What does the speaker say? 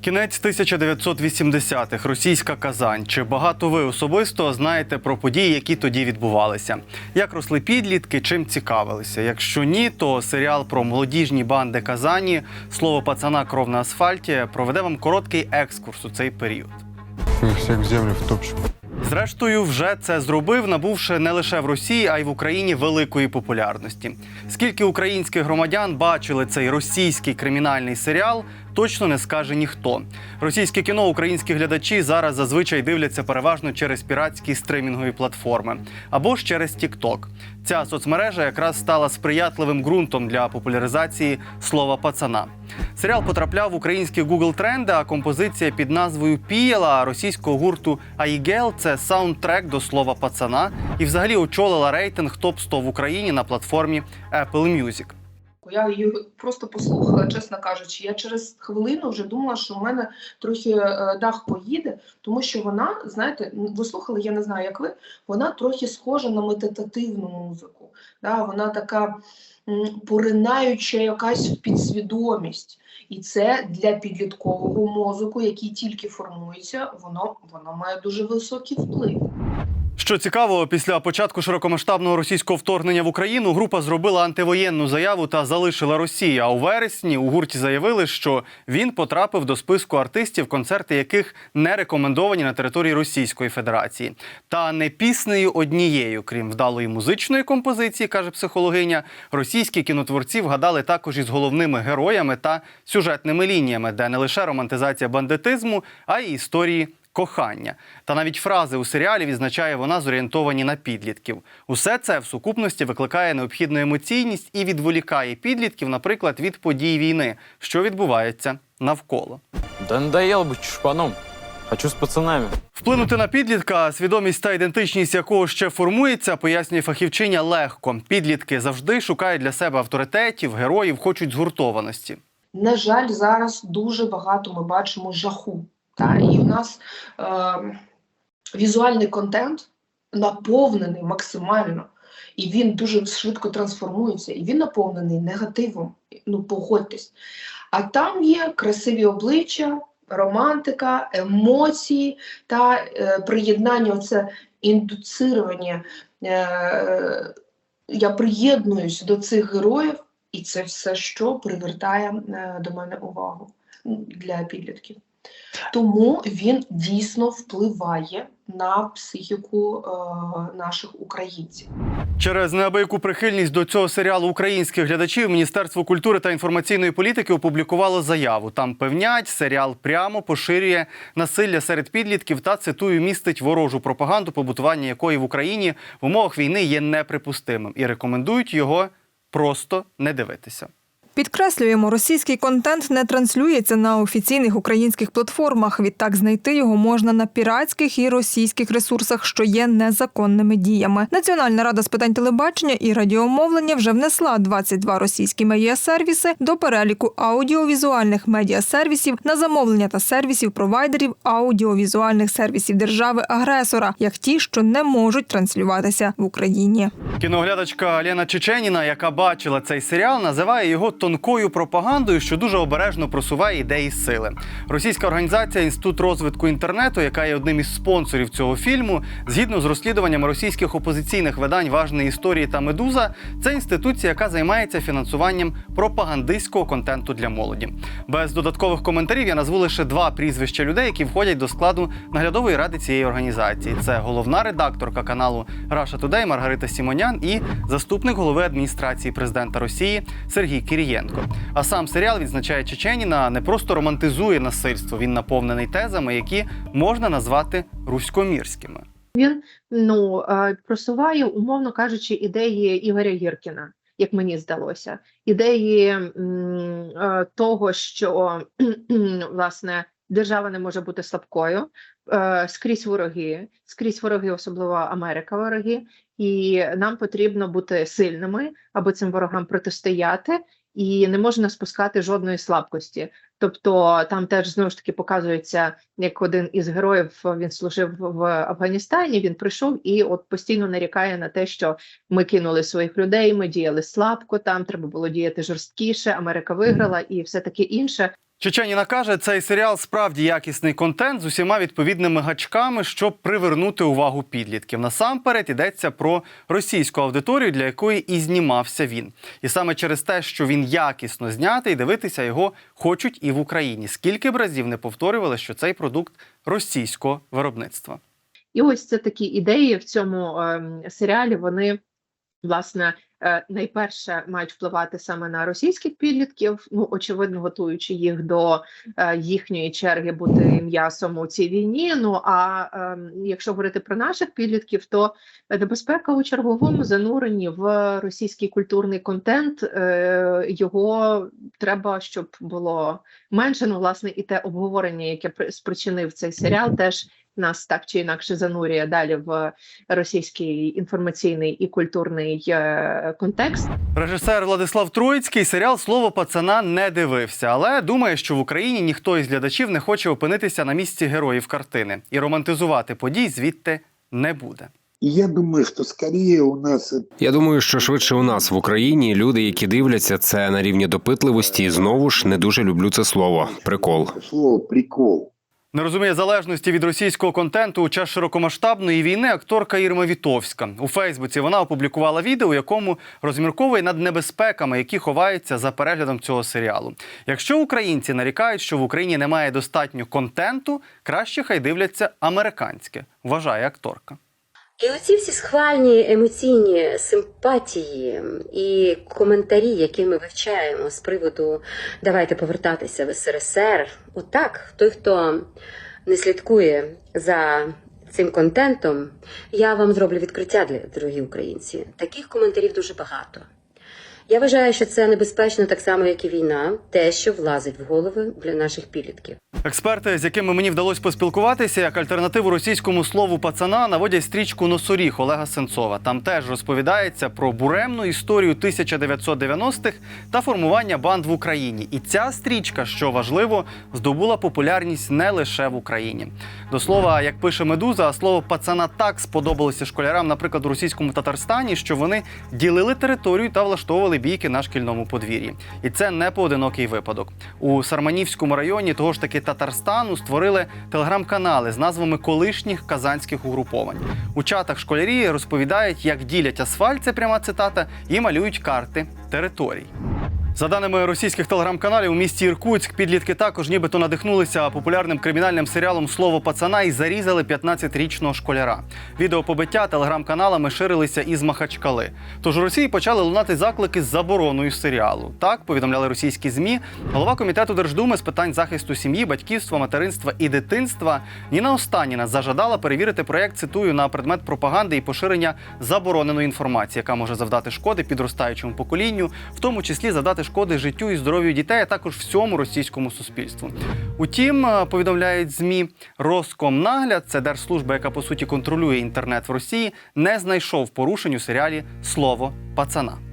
Кінець 1980-х. Російська Казань. Чи багато ви особисто знаєте про події, які тоді відбувалися? Як росли підлітки, чим цікавилися? Якщо ні, то серіал про молодіжні банди Казані Слово пацана кров на асфальті проведе вам короткий екскурс у цей період. Их всех в землю втопчу. Зрештою, вже це зробив, набувши не лише в Росії, а й в Україні великої популярності. Скільки українських громадян бачили цей російський кримінальний серіал, точно не скаже ніхто. Російське кіно українські глядачі зараз зазвичай дивляться переважно через піратські стримінгові платформи або ж через TikTok. Ця соцмережа якраз стала сприятливим ґрунтом для популяризації слова пацана. Серіал потрапляв в українські Google тренди, а композиція під назвою Піяла російського гурту Айгел це саундтрек до слова пацана і взагалі очолила рейтинг топ 100 в Україні на платформі Apple Music. Я її просто послухала, чесно кажучи. Я через хвилину вже думала, що в мене трохи е, дах поїде, тому що вона, знаєте, ви слухали, я не знаю, як ви, вона трохи схожа на медитативну музику. Да? Вона така поринаюча якась підсвідомість. І це для підліткового мозку, який тільки формується, воно, воно має дуже високий вплив. Що цікаво, після початку широкомасштабного російського вторгнення в Україну група зробила антивоєнну заяву та залишила Росію. А у вересні у гурті заявили, що він потрапив до списку артистів, концерти яких не рекомендовані на території Російської Федерації. Та не піснею однією, крім вдалої музичної композиції, каже психологиня, російські кінотворці вгадали також із головними героями та сюжетними лініями, де не лише романтизація бандитизму, а й історії кохання. Та навіть фрази у серіалі відзначає вона зорієнтовані на підлітків. Усе це в сукупності викликає необхідну емоційність і відволікає підлітків, наприклад, від подій війни, що відбувається навколо. Да надоело быть чушпаном. Хочу с пацанами. Вплинути на підлітка, свідомість та ідентичність якого ще формується, пояснює фахівчиня легко. Підлітки завжди шукають для себе авторитетів, героїв, хочуть згуртованості. На жаль, зараз дуже багато ми бачимо жаху. Та? І в нас е, візуальний контент наповнений максимально, і він дуже швидко трансформується, і він наповнений негативом. Ну, погодьтесь. А там є красиві обличчя, романтика, емоції та е, приєднання, оце індуцирування. Е, я приєднуюсь до цих героїв, і це все, що привертає е, до мене увагу для підлітків. Тому він дійсно впливає на психіку е, наших українців. Через неабияку прихильність до цього серіалу українських глядачів Міністерство культури та інформаційної політики опублікувало заяву. Там певнять, серіал прямо поширює насилля серед підлітків та цитую містить ворожу пропаганду, побутування якої в Україні в умовах війни є неприпустимим і рекомендують його просто не дивитися. Підкреслюємо, російський контент не транслюється на офіційних українських платформах. Відтак знайти його можна на піратських і російських ресурсах, що є незаконними діями. Національна рада з питань телебачення і радіомовлення вже внесла 22 російські медіасервіси до переліку аудіовізуальних медіасервісів на замовлення та сервісів провайдерів аудіовізуальних сервісів держави-агресора, як ті, що не можуть транслюватися в Україні. Кіноглядачка Лена Чеченіна, яка бачила цей серіал, називає його тонкою пропагандою, що дуже обережно просуває ідеї сили. Російська організація Інститут розвитку інтернету, яка є одним із спонсорів цього фільму, згідно з розслідуваннями російських опозиційних видань важної історії та медуза, це інституція, яка займається фінансуванням пропагандистського контенту для молоді. Без додаткових коментарів я назву лише два прізвища людей, які входять до складу наглядової ради цієї організації. Це головна редакторка каналу Russia Today Маргарита Сімонян і заступник голови адміністрації президента Росії Сергій Кірієнко. А сам серіал відзначає Чеченіна не просто романтизує насильство, він наповнений тезами, які можна назвати руськомірськими. Він ну просуває, умовно кажучи, ідеї Ігоря Гіркіна, як мені здалося, ідеї того, що власне держава не може бути слабкою, е, скрізь вороги, скрізь вороги, особливо Америка, вороги, і нам потрібно бути сильними, аби цим ворогам протистояти. І не можна спускати жодної слабкості. Тобто там теж знову ж таки показується, як один із героїв він служив в Афганістані. Він прийшов і от постійно нарікає на те, що ми кинули своїх людей, ми діяли слабко. Там треба було діяти жорсткіше. Америка виграла і все таке інше. Чеченіна каже, цей серіал справді якісний контент з усіма відповідними гачками, щоб привернути увагу підлітків. Насамперед йдеться про російську аудиторію, для якої і знімався він. І саме через те, що він якісно знятий, дивитися його хочуть і в Україні. Скільки б разів не повторювали, що цей продукт російського виробництва. І ось це такі ідеї в цьому ем, серіалі. Вони власне е, найперше мають впливати саме на російських підлітків. Ну очевидно, готуючи їх до е, їхньої черги бути м'ясом у цій війні. Ну а ем, якщо говорити про наших підлітків, то небезпека у черговому зануренні в російський культурний контент. Е, його треба, щоб було менше. Ну, власне, і те обговорення, яке при- спричинив цей серіал, теж нас так чи інакше занурює далі в російський інформаційний і культурний е, контекст. Режисер Владислав Троїцький серіал Слово пацана не дивився, але думає, що в Україні ніхто із глядачів не хоче опинитися на місці героїв картини і романтизувати подій звідти не буде. Я думаю, что скорее у нас Я думаю, що швидше у нас в Україні люди, які дивляться це на рівні допитливості, і знову ж не дуже люблю це слово. Прикол. слово прикол. Не розуміє залежності від російського контенту у час широкомасштабної війни акторка Ірма Вітовська. У Фейсбуці вона опублікувала відео, у якому розмірковує над небезпеками, які ховаються за переглядом цього серіалу. Якщо українці нарікають, що в Україні немає достатньо контенту, краще хай дивляться американське, вважає акторка. І оці всі схвальні емоційні симпатії і коментарі, які ми вивчаємо з приводу давайте повертатися в СРСР. Отак, той, хто не слідкує за цим контентом, я вам зроблю відкриття для дорогі українці. Таких коментарів дуже багато. Я вважаю, що це небезпечно так само, як і війна, те, що влазить в голови для наших підлітків. Експерти, з якими мені вдалося поспілкуватися, як альтернативу російському слову пацана наводять стрічку Носоріг Олега Сенцова. Там теж розповідається про буремну історію 1990-х та формування банд в Україні. І ця стрічка, що важливо, здобула популярність не лише в Україні. До слова, як пише медуза, слово пацана так сподобалося школярам, наприклад, у російському Татарстані, що вони ділили територію та влаштовували бійки на шкільному подвір'ї. І це не поодинокий випадок. У Сарманівському районі того ж таки Татарстану створили телеграм-канали з назвами колишніх казанських угруповань. У чатах школярі розповідають, як ділять асфальт, це пряма цитата, і малюють карти територій. За даними російських телеграм-каналів, у місті Іркутськ підлітки також нібито надихнулися популярним кримінальним серіалом Слово пацана і зарізали 15-річного школяра. Відео побиття телеграм-каналами ширилися із Махачкали. Тож у Росії почали лунати заклики з забороною серіалу. Так повідомляли російські змі. Голова комітету Держдуми з питань захисту сім'ї, батьківства, материнства і дитинства Ніна Останіна зажадала перевірити проєкт, цитую, на предмет пропаганди і поширення забороненої інформації, яка може завдати шкоди підростаючому поколінню, в тому числі завдати шкоди життю і здоров'ю дітей, а також всьому російському суспільству. Утім, е, повідомляють змі, Роскомнагляд, це держслужба, яка по суті контролює інтернет в Росії, не знайшов порушень у серіалі Слово пацана.